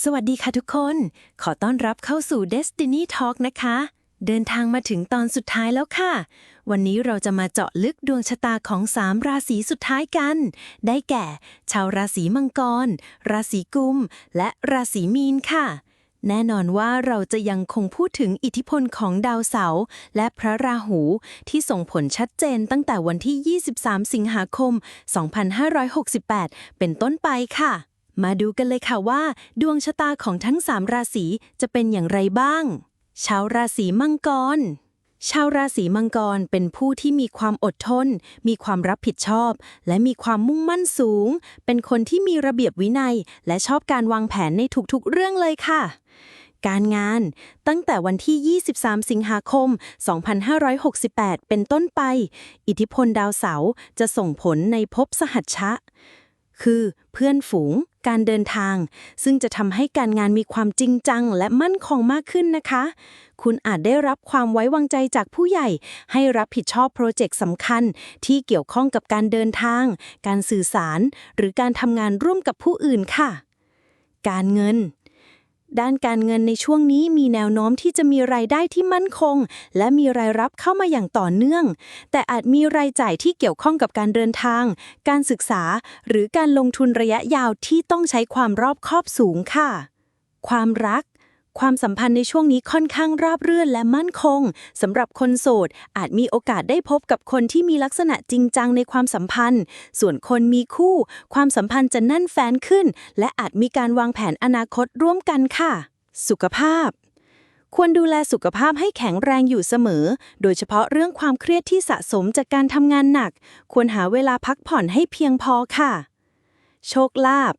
สวัสดีค่ะทุกคน ขอต้อนรับเข้าสู่ Destiny Talk นะคะ เดินทางมาถึงตอนสุดท้ายแล้วค่ะ วันนี้เราจะมาเจาะลึกดวงชะตาของ3ราศีสุดท้ายกัน ได้แก่ ชาวราศีมังกร ราศีกุม และราศีมีนค่ะ แน่นอนว่าเราจะยังคงพูดถึงอิทธิพลของดาวเสาร์และพระราหูที่ส่งผลชัดเจนตั้งแต่วันที่ 23 สิงหาคม 2568 เป็นต้นไปค่ะ มาดูกันเลยค่ะว่า ดวงชะตาของทั้ง 3 ราศีจะเป็นอย่างไรบ้าง ชาวราศีมังกร ชาวราศีมังกรเป็นผู้ที่มีความอดทน มีความรับผิดชอบ และมีความมุ่งมั่นสูง เป็นคนที่มีระเบียบวินัย และชอบการวางแผนในทุกๆ เรื่องเลยค่ะการงานตั้งแต่วันที่ 23 สิงหาคม 2568 เป็นต้นไป อิทธิพลดาวเสาร์จะส่งผลในภพสหัชชะ คือเพื่อนฝูง การเดินทาง ซึ่งจะทำให้การงานมีความจริงจัง และมั่นคงมากขึ้นนะคะ คุณอาจได้รับความไว้วางใจจากผู้ใหญ่ ให้รับผิดชอบโปรเจกต์สำคัญ ที่เกี่ยวข้องกับการเดินทาง การสื่อสาร หรือการทำงานร่วมกับผู้อื่นค่ะ การเงิน ด้านการเงินในช่วงนี้มีแนวโน้มที่จะมีรายได้ที่มั่นคง และมีรายรับเข้ามาอย่างต่อเนื่อง แต่อาจมีรายจ่ายที่เกี่ยวข้องกับการเดินทาง การศึกษา หรือการลงทุนระยะยาวที่ต้องใช้ความรอบคอบสูงค่ะ ความรัก ความสัมพันธ์ในช่วงนี้ค่อนข้างราบรื่นและมั่นคงสำหรับคนโสด อาจมีโอกาสได้พบกับคนที่มีลักษณะจริงจังในความสัมพันธ์ ส่วนคนมีคู่ ความสัมพันธ์จะแน่นแฟ้นขึ้น และอาจมีการวางแผนอนาคตร่วมกันค่ะ สุขภาพ ควรดูแลสุขภาพให้แข็งแรงอยู่เสมอ โดยเฉพาะเรื่องความเครียดที่สะสมจากการทำงานหนัก ควรหาเวลาพักผ่อนให้เพียงพอค่ะ โชคลาภ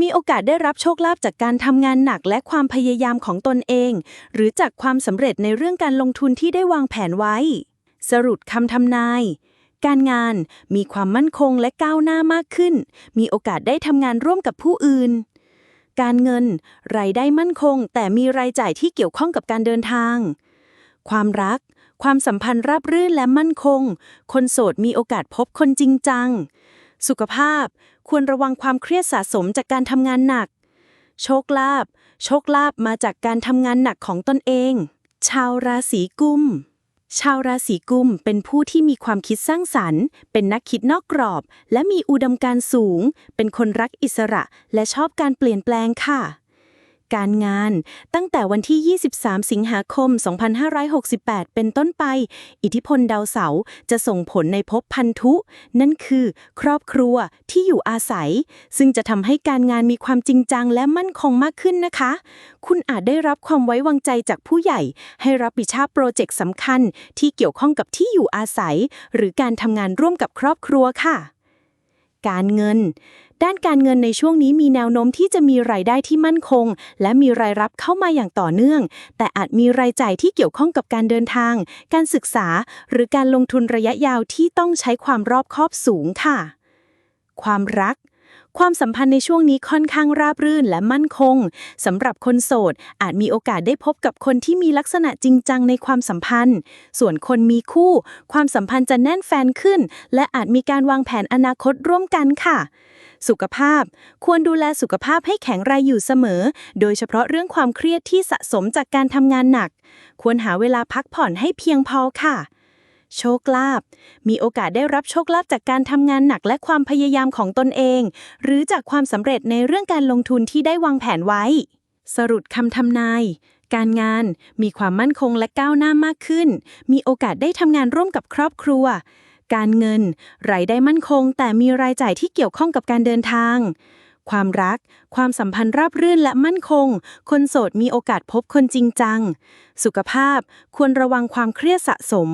มีโอกาสได้รับโชคลาภจากการทำงานหนักและความพยายามของตนเอง หรือจากความสำเร็จในเรื่องการลงทุนที่ได้วางแผนไว้ สรุปคำทำนาย การงานมีความมั่นคงและก้าวหน้ามากขึ้น มีโอกาสได้ทำงานร่วมกับผู้อื่น การเงิน รายได้มั่นคง แต่มีรายจ่ายที่เกี่ยวข้องกับการเดินทาง ความรัก ความสัมพันธ์ราบรื่นและมั่นคง คนโสดมีโอกาสพบคนจริงจัง สุขภาพ ควรระวังความเครียดสะสมจากการทำงานหนัก โชคลาภโชคลาภมาจากการทำงานหนักของตนเอง ชาวราศีกุม ชาวราศีกุมเป็นผู้ที่มีความคิดสร้างสรรค์ เป็นนักคิดนอกกรอบ และมีอุดมการณ์สูง เป็นคนรักอิสระ และชอบการเปลี่ยนแปลงค่ะ การงาน ตั้งแต่วันที่ 23 สิงหาคม 2568 เป็นต้นไป อิทธิพลดาวเสาร์จะส่งผลในภพพันธุ นั่นคือ ครอบครัวที่อยู่อาศัย ซึ่งจะทำให้การงานมีความจริงจังและมั่นคงมากขึ้นนะคะ คุณอาจได้รับความไว้วางใจจากผู้ใหญ่ ให้รับผิดชอบโปรเจกต์สำคัญที่เกี่ยวข้องกับที่อยู่อาศัย หรือการทำงานร่วมกับครอบครัวค่ะ การเงิน ด้านการเงินในช่วงนี้มีแนวโน้มที่จะมีรายได้ที่มั่นคง และมีรายรับเข้ามาอย่างต่อเนื่อง แต่อาจมีรายจ่ายที่เกี่ยวข้องกับการเดินทาง การศึกษา หรือการลงทุนระยะยาวที่ต้องใช้ความรอบคอบสูงค่ะ ความรักความสัมพันธ์ในช่วงนี้ค่อนข้างราบรื่นและมั่นคงสำหรับคนโสด อาจมีโอกาสได้พบกับคนที่มีลักษณะจริงจังในความสัมพันธ์ ส่วนคนมีคู่ ความสัมพันธ์จะแน่นแฟนขึ้น และอาจมีการวางแผนอนาคตร่วมกันค่ะ สุขภาพ ควรดูแลสุขภาพให้แข็งแรงอยู่เสมอ โดยเฉพาะเรื่องความเครียดที่สะสมจากการทำงานหนัก ควรหาเวลาพักผ่อนให้เพียงพอค่ะโชคลาภ มีโอกาสได้รับโชคลาภจากการทำงานหนักและความพยายามของตนเอง หรือจากความสำเร็จในเรื่องการลงทุนที่ได้วางแผนไว้ สรุปคำทำนาย การงานมีความมั่นคงและก้าวหน้ามากขึ้น มีโอกาสได้ทำงานร่วมกับครอบครัว การเงิน รายได้มั่นคง แต่มีรายจ่ายที่เกี่ยวข้องกับการเดินทาง ความรัก ความสัมพันธ์ราบรื่นและมั่นคง คนโสดมีโอกาสพบคนจริงจัง สุขภาพ ควรระวังความเครียดสะสม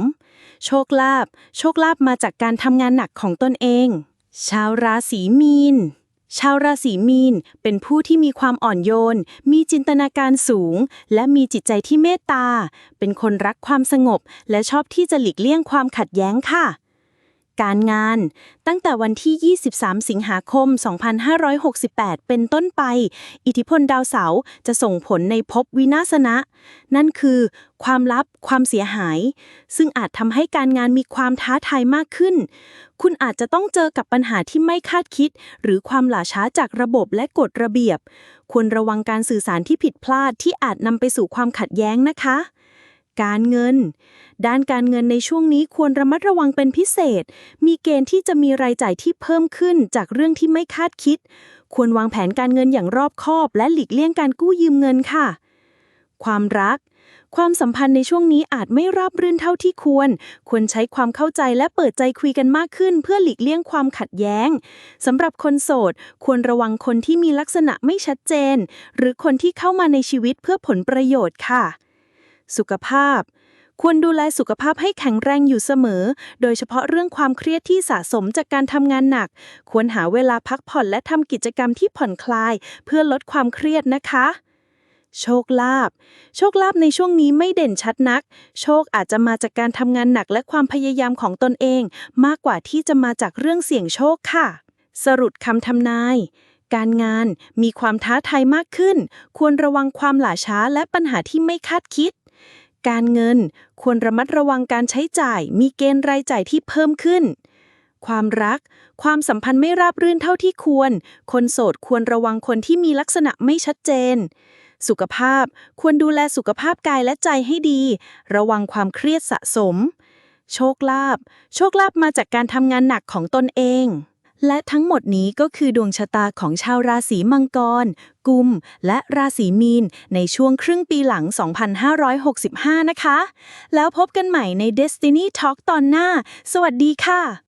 โชคลาภ โชคลาภมาจากการทำงานหนักของตนเอง ชาวราศีมีนชาวราศีมีนเป็นผู้ที่มีความอ่อนโยน มีจินตนาการสูง และมีจิตใจที่เมตตา เป็นคนรักความสงบ และชอบที่จะหลีกเลี่ยงความขัดแย้งค่ะ การงาน ตั้งแต่วันที่ 23 สิงหาคม 2568 เป็นต้นไป อิทธิพลดาวเสาร์จะส่งผลในภพวินาศนะ นั่นคือ ความลับความเสียหาย ซึ่งอาจทำให้การงานมีความท้าทายมากขึ้น คุณอาจจะต้องเจอกับปัญหาที่ไม่คาดคิด หรือความหล่าช้าจากระบบและกฎระเบียบ ควรระวังการสื่อสารที่ผิดพลาดที่อาจนำไปสู่ความขัดแย้งนะคะ การเงิน ด้านการเงินในช่วงนี้ควรระมัดระวังเป็นพิเศษ มีเกณฑ์ที่จะมีรายจ่ายที่เพิ่มขึ้นจากเรื่องที่ไม่คาดคิด ควรวางแผนการเงินอย่างรอบคอบ และหลีกเลี่ยงการกู้ยืมเงินค่ะ ความรัก ความสัมพันธ์ในช่วงนี้อาจไม่ราบรื่นเท่าที่ควร ควรใช้ความเข้าใจและเปิดใจคุยกันมากขึ้น เพื่อหลีกเลี่ยงความขัดแย้งสำหรับคนโสด ควรระวังคนที่มีลักษณะไม่ชัดเจน หรือคนที่เข้ามาในชีวิตเพื่อผลประโยชน์ค่ะ สุขภาพ ควรดูแลสุขภาพให้แข็งแรงอยู่เสมอ โดยเฉพาะเรื่องความเครียดที่สะสมจากการทำงานหนัก ควรหาเวลาพักผ่อนและทำกิจกรรมที่ผ่อนคลาย เพื่อลดความเครียดนะคะโชคลาภ โชคลาภในช่วงนี้ไม่เด่นชัดนัก โชคอาจจะมาจากการทำงานหนักและความพยายามของตนเอง มากกว่าที่จะมาจากเรื่องเสี่ยงโชคค่ะ สรุปคำทำนาย การงานมีความท้าทายมากขึ้น ควรระวังความหล่าช้าและปัญหาที่ไม่คาดคิด การเงิน ควรระมัดระวังการใช้จ่าย มีเกณฑ์รายจ่ายที่เพิ่มขึ้น ความรัก ความสัมพันธ์ไม่ราบรื่นเท่าที่ควร คนโสดควรระวังคนที่มีลักษณะไม่ชัดเจน สุขภาพ ควรดูแลสุขภาพกายและใจให้ดี ระวังความเครียดสะสม โชคลาภ โชคลาภมาจากการทำงานหนักของตนเอง และทั้งหมดนี้ก็คือดวงชะตาของชาวราศีมังกร กุม และราศีมีน ในช่วงครึ่งปีหลัง 2565 นะคะ แล้วพบกันใหม่ใน Destiny Talk ตอนหน้า สวัสดีค่ะ